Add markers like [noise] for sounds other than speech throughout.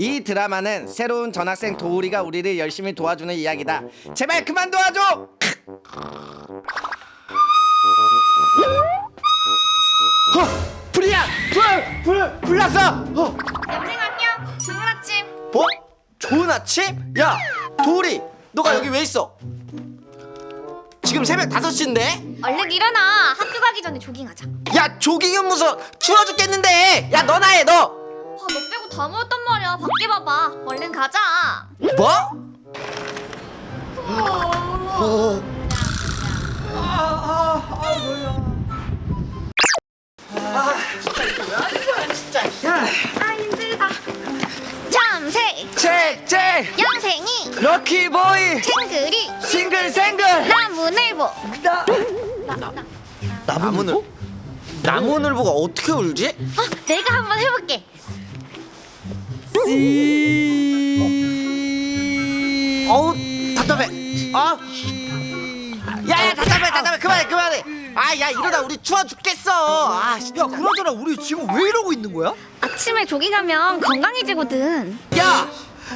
이 드라마는 새로운 전학생 도우리가 우리를 열심히 도와주는 이야기다. 제발 그만 도와줘. 어, 불이야! 불! 불! 불 났어! 어, 얌생 안녕. 좋은 아침. 뭐? 좋은 아침? 야, 도우리, 너가 여기 왜 있어? 지금 새벽 5시인데? 얼른 일어나. 학교 가기 전에 조깅하자. 야, 조깅은 무슨 추워 죽겠는데! 야, 너나 해, 너! 아, 너 빼고 다 모였단 말이야. 밖에 봐봐. 얼른 가자. 뭐? 어. 아 힘들다. 참새! 얌생이, 럭키보이! 탱글이, 싱글생글! 나무늘보. 나, 나, 나. 나무늘? 나무늘보가 어떻게 울지? 어, 내가 한번 해볼게. 어우 답답해. 아 야야 답답해 답답해. 그만해 그만해. 아 야 이러다 우리 추워 죽겠어. 아 야 그나저나 우리 지금 왜 이러고 있는 거야? 아침에 조깅 하면 건강해지거든. 야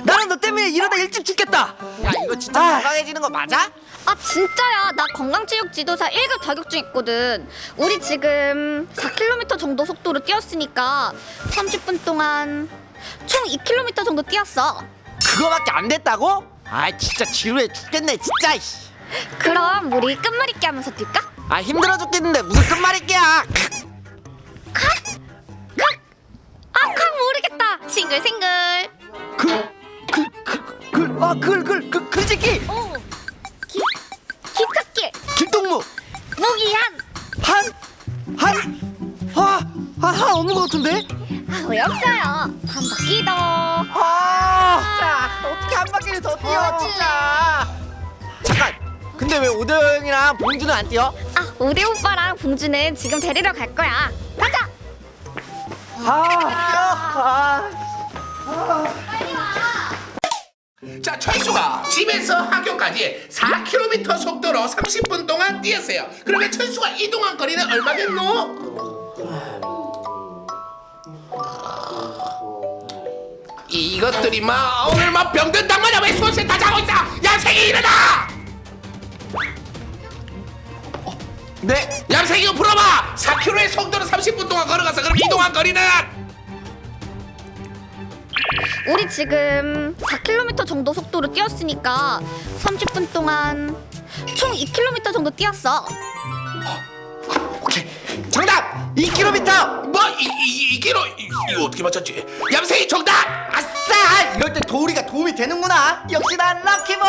나는 너 때문에 이러다 일찍 죽겠다. 야 이거 진짜 아. 건강해지는 거 맞아? 아 진짜야. 나 건강체육 지도사 1급 자격증 있거든. 우리 지금 4km 정도 속도로 뛰었으니까 30분 동안 총 2km 정도 뛰었어. 그거밖에 안 됐다고? 아 진짜 지루해 죽겠네 진짜 씨. 그럼 우리 끝말잇기 하면서 뛸까? 아 힘들어 죽겠는데 무슨 끝말잇기야? 아칵 모르겠다. 싱글싱글. 글글글글아글글글 글짓기. 오 기, 기찻길 김동무. 무기한. 한한아한 없는 것 같은데? 아왜 없어요 한 바퀴 더 아 자, 어떻게 한 바퀴를 더 뛰어 뭐지? 진짜 잠깐 근데 왜 오대영이랑 봉주는 안 뛰어? 아, 오대 오빠랑 봉주는 지금 데리러 갈 거야. 가자. 아, 자, 철수가 집에서 학교까지 4km 속도로 30분 동안 뛰었어요. 그러면 철수가 이동한 거리는 얼마겠노? 이것들이 막 오늘 막 병든 당마냐 왜 수업생 다 자고 있어? 얌생이 일어나! 네 얌생이 이거 풀어봐! 4km의 속도로 30분 동안 걸어가서 그럼 이동한 거리는 우리 지금 4km 정도 속도로 뛰었으니까 30분 동안 총 2km 정도 뛰었어. 오케이 정답 2km 뭐? 이, 이, 이 기로 이, 이거 어떻게 맞췄지? 얌생이 정답! 아싸 이럴 때 도우리가 도움이 되는구나 역시 난 럭키볼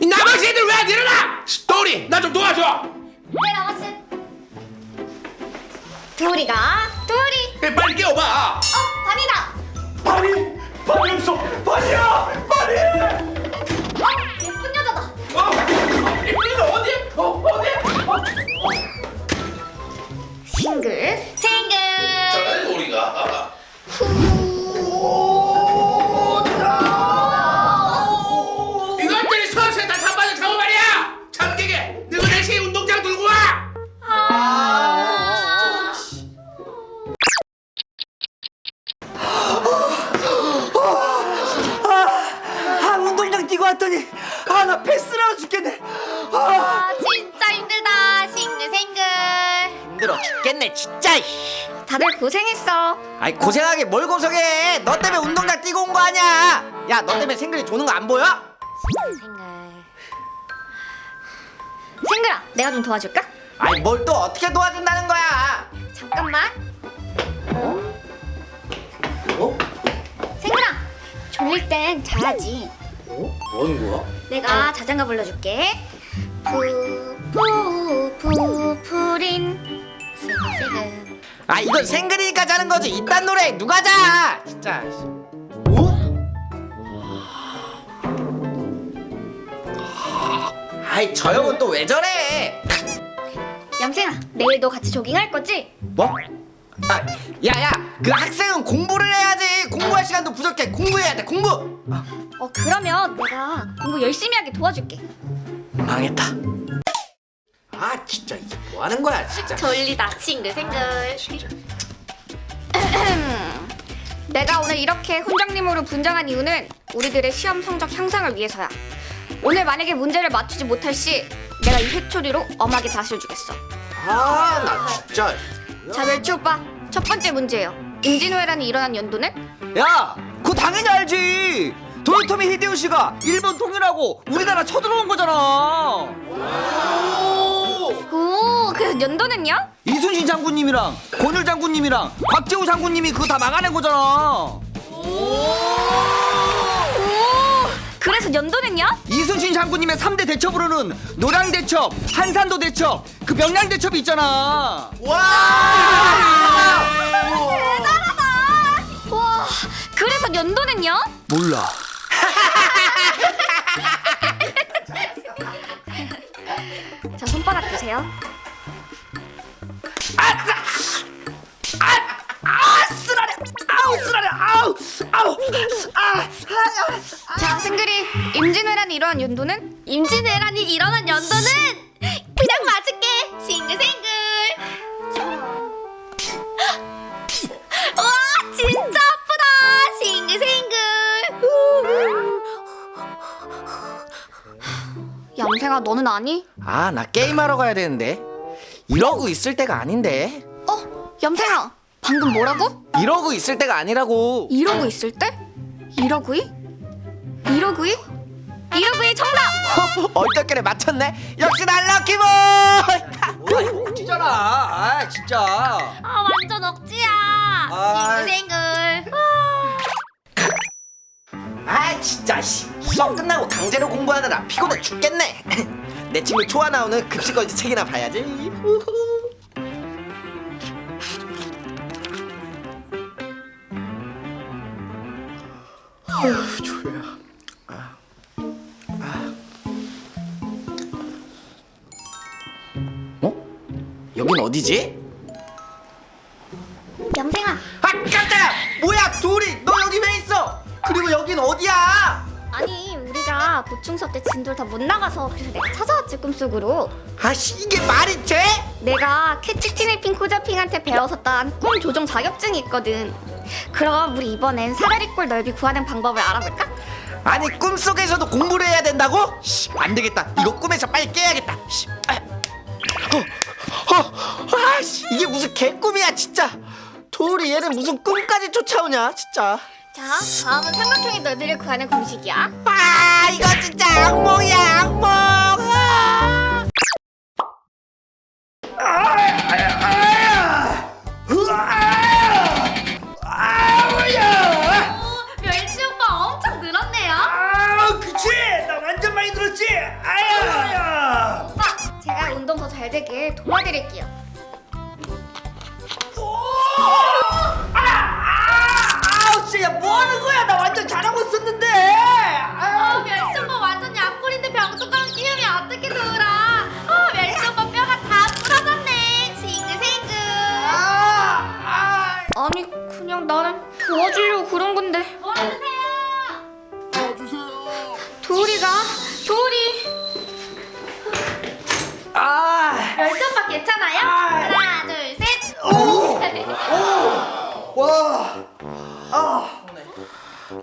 이 나머지 애들 왜 안 일어나? 도리 나 좀 도와줘! 네, 나왔어. 도리가 도리. 에, 빨리 깨워봐! 어, 반이다. 발이 발이 없어 발이야 발이 싱글, 싱글. 저는 도리가. 이 힘들어 죽겠네 진짜 이씨. 다들 고생했어. 아이 고생하게 뭘 고생해 너 때문에 운동장 뛰고 온 거 아니야 야 너 때문에 생글이 조는 거 안 보여? 싱글. 싱글아, 내가 좀 도와줄까? 아이 뭘 또 어떻게 도와준다는 거야 잠깐만. 어? 생글아, 졸릴 땐 자야지. 어? 뭐 하는 거야? 내가 자장가 불러줄게. 푸푸푸 푸린 아 이건 생글이니까 자는 거지 이딴 노래 누가 자 진짜 어? 아이 저 형은 또 왜 저래 얌생아, 내일도 같이 조깅할 거지? 뭐? 아, 야야 그 학생은 공부를 해야지 공부할 시간도 부족해 공부해야 돼 공부 어 그러면 내가 공부 열심히 하게 도와줄게. 망했다 아 진짜 이게 뭐 하는 거야 진짜 졸리다 싱글생글. [clears throat] 내가 오늘 이렇게 훈장님으로 분장한 이유는 우리들의 시험 성적 향상을 위해서야. 오늘 만약에 문제를 맞추지 못할 시 내가 이 회초리로 엄하게 다스려 주겠어. 아 나 진짜 자, 멸치 오빠. 첫 번째 문제예요. 임진왜란이 일어난 연도는? 야, 그거 당연히 알지. 도요토미 히데요시가 일본 통일하고 우리나라 쳐들어온 거잖아. 오, 그래서 연도는요? 이순신 장군님이랑 권율 장군님이랑 곽재우 장군님이 그거 다 막아낸 거잖아. 오, 그래서 연도는요? 이순신 장군님의 3대 대첩으로는 노량 대첩, 한산도 대첩, 그 명량 대첩이 있잖아. 와 대단하다. 와, 그래서 연도는요? 몰라. 아우 아우 아. 자, 생글이 임진왜란이 일어난 연도는? 임진왜란이 일어난 연도는 그냥 맞을게. 싱글싱글. 와, 진짜 아프다. 싱글싱글. 얌생아, 너는 아니? 아 나 게임하러 가야 되는데 이러고 있을 때가 아닌데 어, 얌생아, 방금 뭐라고? 이러고 있을 때가 아니라고 이러고 있을 때? 이러구이? 이러구이? 이러구이 정답! [laughs] 얼떨결에 맞췄네 역시 날 럭키보이 뭐야 이거 억지잖아. 아 진짜. 아 완전 억지야. 아. 싱글싱글. 아 진짜 씨. 수업 끝나고 강제로 공부하느라 피곤해 죽겠네 [laughs] 내 친구 초아 나오는 급식거리 책이나 봐야지 우후. 어휴 조야 아. 아. 어? 여긴 어디지? 얌생아. 아 깜짝이야! 뭐야 둘이 너 여기 왜 있어? 그리고 여긴 어디야? 아니 우리가 보충 수업 때 진도를 다못 나가서 그래서 내가 찾아왔지 꿈속으로. 아씨 이게 말이 돼? 내가 캐치티네핑 코자핑한테 배워서 딴 꿈 조정 자격증이 있거든. 그럼 우리 이번엔 사다리 꼴 넓이 구하는 방법을 알아볼까? 아니 꿈속에서도 공부를 해야 된다고? 씨, 안 되겠다. 이거 꿈에서 빨리 깨야겠다. 씨, 아, 어, 어, 아 씨 이게 무슨 개꿈이야 진짜. 도리 얘는 무슨 꿈까지 쫓아오냐 진짜. 자, 다음은 삼각형의 넓이를 구하는 공식이야. 아 이거 진짜 악몽이야 악몽. 도와드릴게요.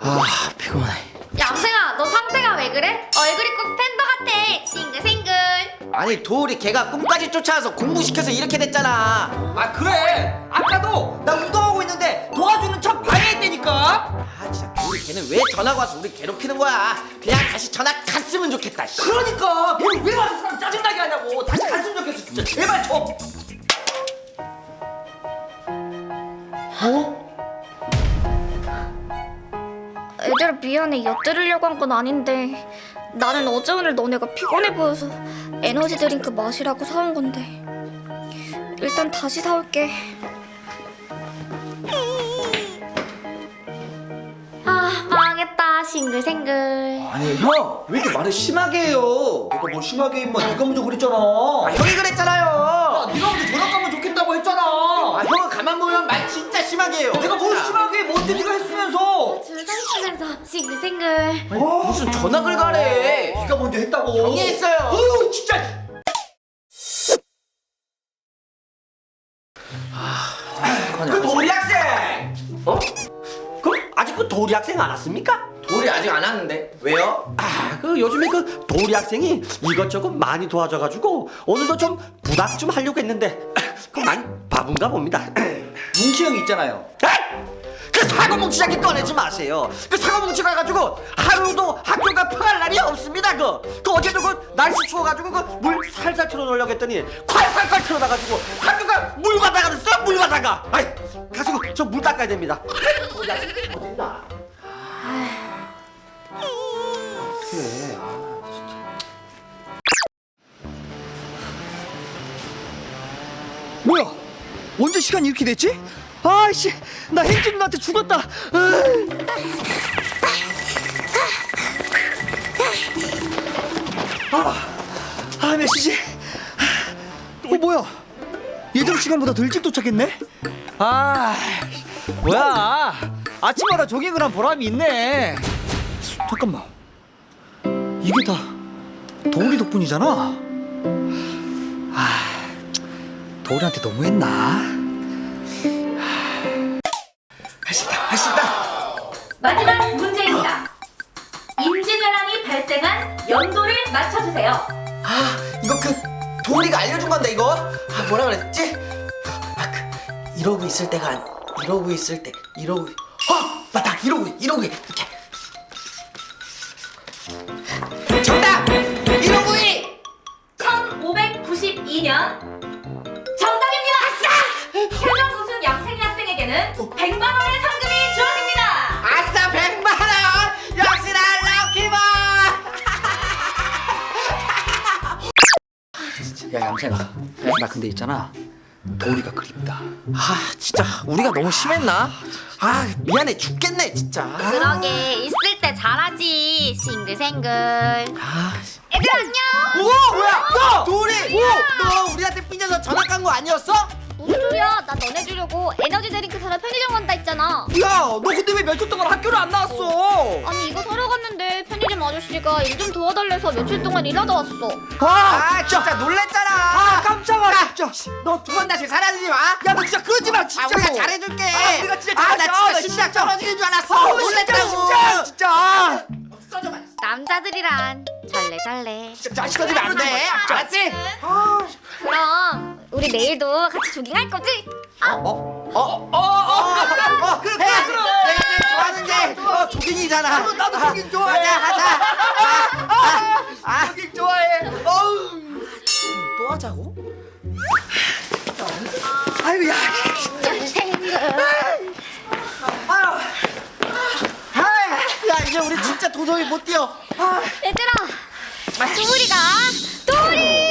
아 피곤해. 얌생아, 너 상태가 왜 그래? 얼굴이 꼭 팬더 같아. 싱글싱글. 아니 도리 걔가 꿈까지 쫓아와서 공부시켜서 이렇게 됐잖아. 아 그래. 아까도 나 운동하고 있는데 도와주는 척 방해했다니까. 아 진짜 도리 걔는 왜 전화가 와서 우리 괴롭히는 거야? 그냥 다시 전화 갔으면 좋겠다. 씨. 그러니까 걔는 왜 와서 사람 짜증나게 하냐고. 다시 갔으면 좋겠어. 진짜 제발 좀. 얘들아 미안해 엿들으려고 한 건 아닌데 나는 어제 오늘 너네가 피곤해 보여서 에너지 드링크 마시라고 사온 건데 일단 다시 사올게 아 망했다 싱글싱글 아니 형, 왜 이렇게 말을 심하게 해요? 내가 뭘 심하게 해, 임마. 네가 먼저 그랬잖아. 아 형이 야, 그랬잖아요. 네가 먼저 전학 가면 좋겠다고 했잖아. 아 형은 가만 보면 말 진짜 심하게 해요. 내가 뭘. 심하게 해? 뭔데 네가 했으면서. 있으면서 싱글싱글 어? 무슨 전학을 가래? 네가 먼저 했다고. 형이 했어요. 어우 진짜. 그 도리 학생. 어? 그럼 아직 그 도리 학생 안 왔습니까? 돌이 아직 안 왔는데 왜요? 아, 그 요즘에 그 도리 학생이 이것저것 많이 도와줘가지고 오늘도 좀 부탁 좀 하려고 했는데 그 많이 바쁜가 봅니다. 뭉치 형 있잖아요. 그 사고 뭉치 이야기 꺼내지 마세요. 그 사고 뭉치 가가지고 하루도 학교가 평할 날이 없습니다. 그, 그 어제도 그 날씨 추워가지고 그 물 살살 틀어놓으려고 했더니 콸콸콸 틀어놔가지고 학교가 물 가다가 됐어요. 물 가다가. 아이 가서 저 물 닦아야 됩니다. 도리 학생 어딨나? 뭐야? 언제 시간이 이렇게 됐지? 아이씨, 나 햄찌 누나한테 죽었다. 아, 아, 몇 시지? 어, 뭐야? 예정 시간보다 더 일찍 도착했네? 아, 뭐야? 아침마다 조깅을 한 보람이 있네. 잠깐만, 이게 다 도우리 덕분이잖아. 아. 도우리한테 너무했나? 연도를 맞춰주세요. 아 이거 그 도리가 알려준 건데 이거 아 뭐라 그랬지? 아 그 이러고 있을 때가 아니 이러고 있을 때 이러고 어 맞다 이러고 이러고 이렇게 정답 이러고 이 1592년 정답입니다. 아싸! 최종 우승 양생이 학생에게는 100만 원의 상금 야, 양생아. 나 근데 있잖아. 도우리가 그립다. 아 진짜 우리가 너무 심했나? 아 미안해. 죽겠네 진짜. 그러게. 있을 때 잘하지. 싱글생글. 아 애들 안녕! 우와 뭐야? 야 도리! 너 우리한테 삐져서 전학 간 거 아니었어? 무슨 소리야? 나 너네 주려고 에너지 드링크 사러 편의점 간다 했잖아. 야, 너 근데 왜 며칠 동안 학교를 안 나왔어? 아니 아저씨가 일 좀 도와달래서 며칠 동안 일하다 왔어 아 진짜 놀랬잖아 아, 깜짝아, 진짜. 너 두 번 다시 사라지지 마. 야, 너 진짜 그러지 마, 아, 진짜. 우리가 잘해줄게. 아, 우리가 진짜 아, 나. 진짜 나 심장 진짜. 떨어지는 줄 알았어. 아우, 놀랬다고. 진짜, 진짜, 진짜. 남자들이란 잘래 잘래 진짜 자식하지면 안 돼. 알았지? 그럼 우리 내일도 같이 조깅할 거지? 어, 어, 어, 어, 어, 그래, 그래. 내가 제일 좋아하는 게 어, 조깅이잖아. 나도 조깅 좋아해. 가자, 가자. 아, 아, 아. 좋아해. 어우. 또 하자고? 아이고, 야. 아, 야, 이제 우리 진짜 도저히 못 뛰어. 얘들아 도리가 도리